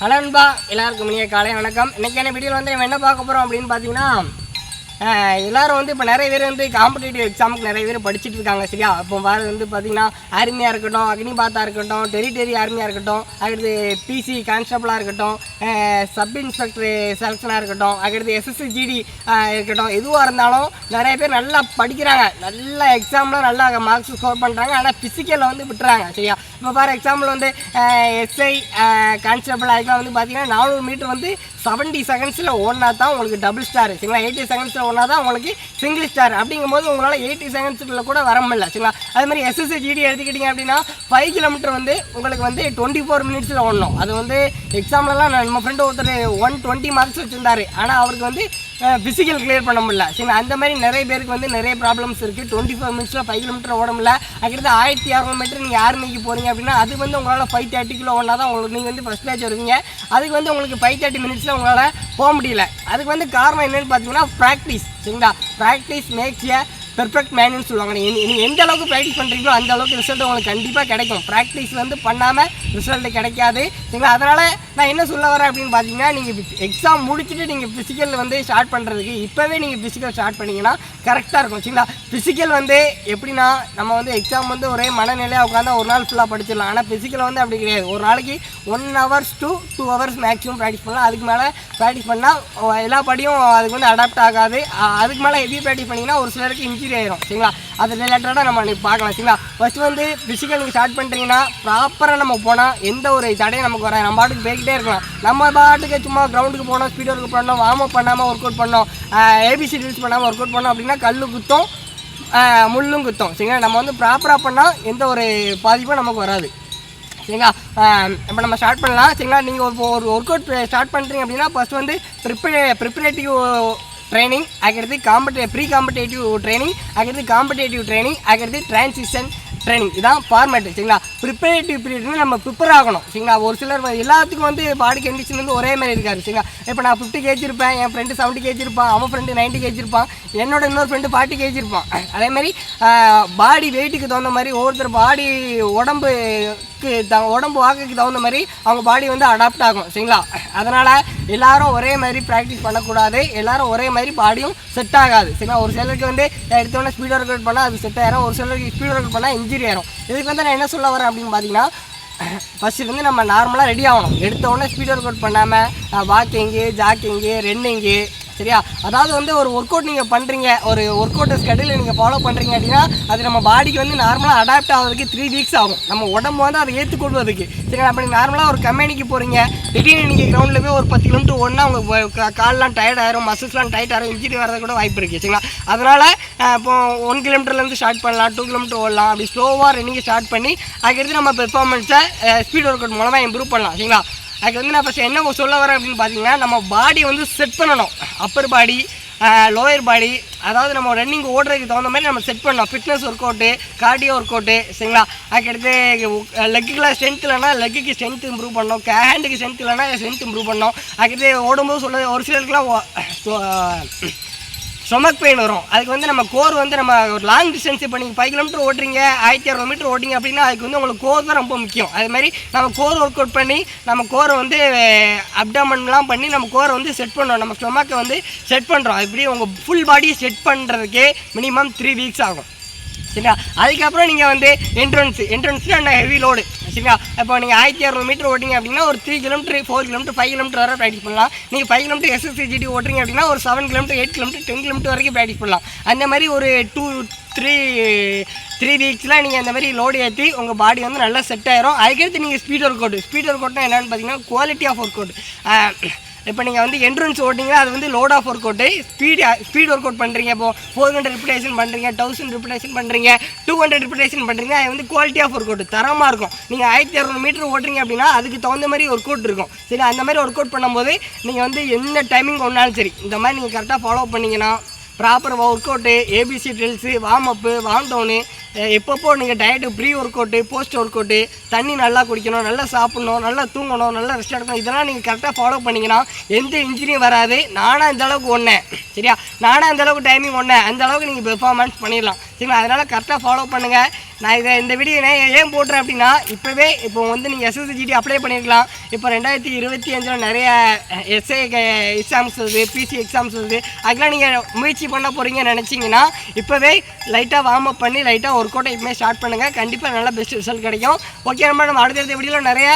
Hello நண்பா எல்லாருக்கும் இனிய காலை வணக்கம். இன்றைக்கான வீடியோவில் வந்து நம்ம என்ன பார்க்க போகிறோம் அப்படின்னு பார்த்தீங்கன்னா எல்லாரும் வந்து இப்போ நிறைய பேர் வந்து காம்படிட்டிவ் எக்ஸாமுக்கு நிறைய பேர் படிச்சுட்டு இருக்காங்க சரியா? இப்போ வேறு வந்து பார்த்தீங்கன்னா ஆர்மியாக இருக்கட்டும் அக்னிபாத்தாக இருக்கட்டும் டெரிட்டரி ஆர்மியாக இருக்கட்டும் அடுத்து பிசி கான்ஸ்டபிளாக இருக்கட்டும் சப் இன்ஸ்பெக்டர் செலக்ஷனாக இருக்கட்டும் அடுத்து எஸ்எஸ்சி ஜிடி இருக்கட்டும். எதுவாக இருந்தாலும் நிறைய பேர் நல்லா படிக்கிறாங்க. நல்லா எக்ஸாமில் நல்லா மார்க்ஸ் ஸ்கோர் பண்ணுறாங்க ஆனால் ஃபிசிக்கலில் வந்து விட்டுறாங்க சரியா? இப்போ ஃபார் எக்ஸாம்பிள் வந்து எஸ்ஐ கான்ஸ்டபிள் அதுக்கெலாம் வந்து பார்த்தீங்கன்னா நானூறு மீட்டர் வந்து செவன்ட்டி செகண்ட்ஸில் ஓடினா தான் உங்களுக்கு டபுள் ஸ்டார் சரிங்களா? எயிட்டி செகண்ட்ஸில் ஒன்றா தான் உங்களுக்கு சிங்கிள் ஸ்டார் அப்படிங்கும்போது உங்களால் எயிட்டி செகண்ட்ஸுக்குள்ள கூட வர முடியல சரிங்களா? அது மாதிரி எஸ்எஸ்சி ஜிடி எடுத்துக்கிட்டிங்க அப்படின்னா ஃபைவ் கிலோமீட்டர் வந்து உங்களுக்கு வந்து டுவெண்ட்டி ஃபோர் மினிட்ஸில் ஓடணும். அது வந்து எக்ஸாம்லலாம் நம்ம ஃப்ரெண்டு ஒருத்தர் ஒன் டுவெண்ட்டி மார்க்ஸ் வச்சுருந்தாரு. ஆனால் அவருக்கு வந்து ஃபிசிக்கல் கிளியர் பண்ண முடியல. சரிங்களா அந்த மாதிரி நிறைய பேருக்கு வந்து நிறைய ப்ராப்ளம்ஸ் இருக்குது டுவெண்ட்டி ஃபோர் மினிட்ஸில் ஃபைவ் கிலோமீட்டர் ஓட முடியல. அதுக்கடுத்து ஆயிரத்தி அறுநூறு மீட்டர் நீங்கள் ஆர்மிக்கு போகிறீங்க அப்படின்னா அது வந்து உங்களால் ஃபைவ் தேர்ட்டி கிலோ ஓடினா தான் உங்களுக்கு நீங்கள் வந்து ஃபஸ்ட் பேட்ச் வருவீங்க. அதுக்கு வந்து உங்களுக்கு ஃபைவ் தேர்ட்டி மினிட்ஸில் உங்களால் போக முடியல. அதுக்கு வந்து காரணம் என்னென்னு பார்த்தீங்கன்னா ப்ராக்டிஸ் சரிங்களா? ப்ராக்டிஸ் மேக்ஸ் பெர்ஃபெக்ட் மேனுன்னு சொல்லுவாங்க. நீங்கள் நீங்கள் எந்த அளவுக்கு ப்ராக்டிஸ் பண்ணுறீங்களோ அந்த அளவுக்கு ரிசல்ட் உங்களுக்கு கண்டிப்பாக கிடைக்கும். ப்ராக்டிஸ் வந்து பண்ணாமல் ரிசல்ட் கிடைக்காது. சரிங்களா அதனால் நான் என்ன சொல்ல வரேன் அப்படின்னு பார்த்தீங்கன்னா நீங்கள் எக்ஸாம் முடிச்சுட்டு நீங்கள் ஃபிசிக்கல் வந்து ஸ்டார்ட் பண்ணுறதுக்கு இப்போவே நீங்கள் ஃபிசிக்கல் ஸ்டார்ட் பண்ணிங்கன்னா கரெக்டாக இருக்கும். சரிங்களா? ஃபிசிக்கல் வந்து எப்படின்னா நம்ம வந்து எக்ஸாம் வந்து ஒரே மனநிலையாக உட்காந்து ஒரு நாள் ஃபுல்லாக படிச்சிடலாம். ஆனால் ஃபிசிக்கல் வந்து அப்படி கிடையாது. ஒரு நாளைக்கு one hours to two hours maximum practice பண்ணலாம். அதுக்கு மேலே ப்ராக்டிஸ் பண்ணால் எல்லா படியும் அதுக்கு வந்து அடாப்ட் ஆகாது. அதுக்கு மேலே ஹெவி ப்ராக்டிஸ் பண்ணிங்கன்னா ஒரு சிலருக்கு இன்ஜுரி ஆயிரும். சரிங்களா? அது ரிலேட்டடாக நம்ம அன்றைக்கி பார்க்கலாம். சரிங்களா? ஃபர்ஸ்ட் வந்து ஃபிசிக்கல் நீங்கள் ஸ்டார்ட் பண்ணுறீங்கன்னா ப்ராப்பராக நம்ம போனால் எந்த ஒரு தடையும் நமக்கு வராது. நம்ம பாட்டுக்கு போய்கிட்டே இருக்கலாம். நம்ம பாட்டுக்கு சும்மா கிரவுண்டுக்கு போனோம் ஸ்பீட் ஒர்க் பண்ணோம் வார்ம் அப் பண்ணாமல் ஒர்க் அவுட் பண்ணோம் ஏபிசி ட்ரில்ஸ் பண்ணாமல் ஒர்க் அவுட் பண்ணோம் அப்படின்னா கல் குத்தும் முள்ளும் குத்தும். சரிங்களா? நம்ம வந்து ப்ராப்பராக பண்ணால் எந்த ஒரு பாதிப்பும் நமக்கு வராது. சரிங்களா? இப்போ நம்ம ஸ்டார்ட் பண்ணலாம். சரிங்களா? நீங்கள் ஒரு ஒரு ஒர்க் அவுட் ஸ்டார்ட் பண்ணுறீங்க அப்படின்னா ஃபர்ஸ்ட் வந்து ப்ரிப்பே ப்ரிப்பரேட்டிவ் ட்ரைனிங் அதுக்கடுத்து காம்படே ப்ரீ காம்படேட்டிவ் ட்ரைனிங் அதுக்கடுத்து காம்படேட்டிவ் ட்ரைனிங் அதுக்கடுத்து டிரான்சிஷன் ட்ரைனிங் இதான் ஃபார்மேட் சரிங்களா? ப்ரிப்பரேட்டிவ் பீரியட்னு நம்ம ப்ரிப்பேர் ஆகணும். சரிங்களா? ஒரு சிலர் எல்லாத்துக்கும் வந்து பாடி கண்டிஷன் வந்து ஒரே மாதிரி இருக்காது. சரிங்களா? இப்போ நான் ஃபிஃப்டி கேஜி இருப்பேன் என் ஃப்ரெண்டு செவன்ட்டி கேஜி இருப்பான் அவன் ஃப்ரெண்டு நைன்ட்டி கேஜி இருப்பான் என்னோட இன்னொரு ஃப்ரெண்டு ஃபார்ட்டி கேஜி இருப்பான். அதே மாதிரி பாடி வெயிட்டுக்கு தகுந்த மாதிரி ஒவ்வொருத்தர் பாடி உடம்பு த உடம்பு வாக்குக்கு தகுந்த மாதிரி அவங்க பாடி வந்து அடாப்ட் ஆகும் சரிங்களா? அதனால் எல்லாரும் ஒரே மாதிரி ப்ராக்டிஸ் பண்ணக்கூடாது. எல்லாரும் ஒரே மாதிரி பாடியும் செட் ஆகாது சரிங்களா? ஒரு சிலருக்கு வந்து எடுத்தோடனே ஸ்பீட் ஒர்க் அவுட் பண்ணால் அது செட் ஆயிரும் ஒரு சிலருக்கு ஸ்பீட் ஒர்க் அவுட் பண்ணால் இன்ஜுரி ஆயிரும். இதுக்கு வந்து நான் என்ன சொல்ல வரேன் அப்படின்னு பார்த்தீங்கன்னா ஃபஸ்ட்டு வந்து நம்ம நார்மலாக ரெடி ஆகணும். எடுத்த உடனே ஸ்பீட் ஒர்க் அவுட் பண்ணாமல் வாக்கிங்கு ஜாக்கிங்கு ரன்னிங்கு சரியா? அதாவது வந்து ஒரு ஒர்க் அவுட் நீங்கள் பண்ணுறீங்க ஒரு ஒர்க் அவுட் ஸ்கெடியூல் நீங்கள் ஃபாலோ பண்ணுறீங்க அப்படின்னா அது நம்ம பாடிக்கு வந்து நார்மலாக அடாப்ட் ஆகிறதுக்கு த்ரீ வீக்ஸ் ஆகும். நம்ம உடம்பு வந்து அதை ஏற்றுக்கொள்வதுக்கு சரிங்களா? அப்படி நார்மலாக ஒரு கம்பெனிக்கு போகிறீங்க திடீர்னு நீங்கள் கிரவுண்டில் போய் ஒரு பத்து கிலோமீட்டர் ஓடினா உங்கள் கால்லாம் டயர்ட் ஆயிரும் மசில்ஸ்லாம் டைட் ஆயிரும் இன்ஜுரி வரது கூட வாய்ப்பு இருக்குது சரிங்களா? அதனால் இப்போ ஒன் கிலோமீட்டர்லேருந்து ஸ்டார்ட் பண்ணலாம் டூ கிலோமீட்டர் ஓடலாம் அப்படி ஸ்லோவாக ரன்னிங் ஸ்டார்ட் பண்ணி அதுக்கடுத்து நம்ம பெர்ஃபார்மன்ஸை ஸ்பீட் ஒர்க் அவுட் மூலமாக இம்ப்ரூவ் பண்ணலாம். சரிங்களா? அதுக்கு வந்து நான் ஃபஸ்ட் என்ன சொல்ல வரேன் அப்படின்னு பார்த்தீங்கன்னா நம்ம பாடி வந்து செட் பண்ணணும். அப்பர் பாடி லோயர் பாடி அதாவது நம்ம ரன்னிங் ஓடுறதுக்கு தகுந்த மாதிரி நம்ம செட் பண்ணணும். Fitness work out cardio work out சரிங்களா அதுக்கடுத்து லெக்குக்கெலாம் ஸ்ட்ரென்த் இல்லைனா லெக்குக்கு ஸ்ட்ரென்த் இம்ப்ரூவ் பண்ணணும். ஹேண்டுக்கு ஸ்ட்ரென்த் இல்லைனா ஸ்ட்ரென்த் இம்ப்ரூவ் பண்ணணும். அதுக்கடுத்து ஓடும்போது சொல்ல ஒரு சிலருக்குலாம் ஸ்டொமக் பெயின் வரும். அதுக்கு வந்து நம்ம கோர் வந்து நம்ம ஒரு லாங் டிஸ்டன்ஸ் இப்போ நீங்கள் ஃபைவ் கிலோமீட்டர் ஓட்டுறீங்க ஆயிரத்தி அறுநூறு மீட்டர் ஓட்டிங்க அப்படின்னா அதுக்கு வந்து உங்களுக்கு கோர் தான் ரொம்ப முக்கியம். அது மாதிரி நம்ம கோர் ஒர்க் அவுட் பண்ணி நம்ம கோரை வந்து அப்டமன்லாம் பண்ணி நம்ம கோரை வந்து செட் பண்ணுறோம் நம்ம ஸ்டொமக்கை வந்து செட் பண்ணுறோம் இப்படி உங்கள் ஃபுல் பாடியை செட் பண்ணுறதுக்கே மினிமம் த்ரீ வீக்ஸ் ஆகும். சரிங்களா? அதுக்கப்புறம் நீங்கள் வந்து என்ட்ரன்ஸ் என்ட்ரன்ஸ்னால் என்ன ஹெவி லோடு சரிங்களா? இப்போ நீங்கள் ஆயிரத்தி இரநூறு மீட்டர் ஓட்டிங்க அப்படின்னா ஒரு three kilometre four kilometre five kilometre வரை ப்ராக்டிஸ் பண்ணலாம். நீங்கள் five kilometre S S C G D ஓட்டுறீங்க அப்படின்னா ஒரு seven kilometre eight kilometre ten kilometre வரைக்கும் ப்ராக்டிஸ் பண்ணலாம். அந்த மாதிரி ஒரு டூ த்ரீ த்ரீ வீக்ஸ்லாம் நீங்கள் அந்த மாதிரி லோடு ஏற்றி உங்கள் பாடி வந்து நல்லா செட் ஆயிரும். அதுக்கடுத்து நீங்கள் speed work out speed work அவுட்னா என்னென்னு பார்த்தீங்கன்னா குவாலிட்டி ஆஃப் ஒர்க் அவுட் இப்போ நீங்கள் வந்து என்ட்ரன்ஸ் ஓட்டிங்கன்னா அது வந்து load of work out speed speed work out பண்ணுறீங்க இப்போ ஃபோர் ஹண்ட்ரட் ரிப்பிடேஷன் பண்ணுறீங்க தௌசண்ட் ரிப்பிடேஷன் பண்ணுறீங்க டூ ஹண்ட்ரட் ரிப்பிடேஷன் பண்ணுறீங்க அது வந்து குவாலிட்டி ஆஃப் ஒர்க் அவுட் தரமாக இருக்கும். நீங்கள் ஆயிரத்தி இரநூறு மீட்டர் ஓட்டுறீங்க அப்படின்னா அதுக்கு தகுந்த மாதிரி ஒர்க் அவுட் இருக்கும். சரி அந்த மாதிரி ஒர்க் அவுட் பண்ணும்போது நீங்கள் வந்து எந்த டைமிங் ஒன்றாலும் சரி இந்த மாதிரி நீங்கள் கரெக்டாக ஃபாலோ பண்ணீங்கன்னா proper work out A B C drills warm up warm down எப்பப்போ நீங்கள் diet pre work out post work out தண்ணி நல்லா குடிக்கணும் நல்லா சாப்பிட்ணும் நல்லா தூங்கணும் நல்லா ரெஸ்ட் எடுக்கணும் இதெல்லாம் நீங்கள் கரெக்டாக ஃபாலோ பண்ணிங்கன்னா எந்த இன்ஜினியும் வராது. நானாக இந்த அளவுக்கு ஒன்றேன் சரியா? நானாக அந்த அளவுக்கு டைமிங் ஒன்றேன் அந்த அளவுக்கு நீங்கள் பெர்ஃபார்மன்ஸ் பண்ணிடலாம். சரிங்களா? அதனால் கரெக்டாக ஃபாலோ பண்ணுங்கள் நான் இதை இந்த வீடியோ நான் ஏன் போட்டுறேன் அப்படின்னா இப்போவே இப்போ வந்து நீங்கள் எஸ்எஸ்ஜிடி அப்ளை பண்ணியிருக்கலாம் இப்போ ரெண்டாயிரத்தி இருபத்தி அஞ்சில் நிறைய எஸ்ஏ எக்ஸாம்ஸ் வருது பிசி எக்ஸாம்ஸ் வருது. அதெல்லாம் நீங்கள் முயற்சி பண்ண போகிறீங்கன்னு நினச்சிங்கன்னா இப்போவே லைட்டாக வார்ம் அப் பண்ணி லைட்டாக ஒர்க் அவுட் இப்போமே ஸ்டார்ட் பண்ணுங்கள் கண்டிப்பாக நல்ல பெஸ்ட் ரிசல்ட் கிடைக்கும். ஓகே நம்ம நம்ம அடுத்தடுத்த வீடியோவில் நிறைய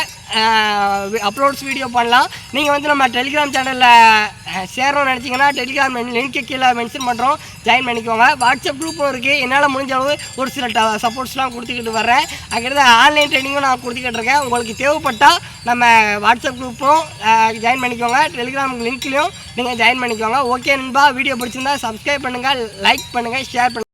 அப்லோட்ஸ் வீடியோ பண்ணலாம். நீங்கள் வந்து நம்ம டெலிகிராம் சேனலில் சேரணும்னு நினச்சிங்கன்னா டெலிகிராம் லிங்க்கு கீழே மென்ஷன் பண்ணுறோம் ஜாயின் பண்ணிக்கோங்க. வாட்ஸ்அப் குரூப்பும் இருக்குது என்னால் முடிஞ்ச அளவு ஒரு சில ட சப்போர்ட்ஸ்லாம் கொடுத்துக்கிட்டு வரேன் அங்கிருந்து ஆன்லைன் ட்ரைனிங்கும் நான் கொடுத்துக்கிட்டு இருக்கேன். உங்களுக்கு தேவைப்பட்டால் நம்ம வாட்ஸ்அப் குரூப்பும் ஜாயின் பண்ணிக்கோங்க. டெலிகிராம் லிங்க்லேயும் நீங்கள் ஜாயின் பண்ணிக்கோங்க. ஓகே நண்பா. வீடியோ பிடிச்சிருந்தா சப்ஸ்கிரைப் பண்ணுங்கள் லைக் பண்ணுங்கள் ஷேர் பண்ணுங்கள்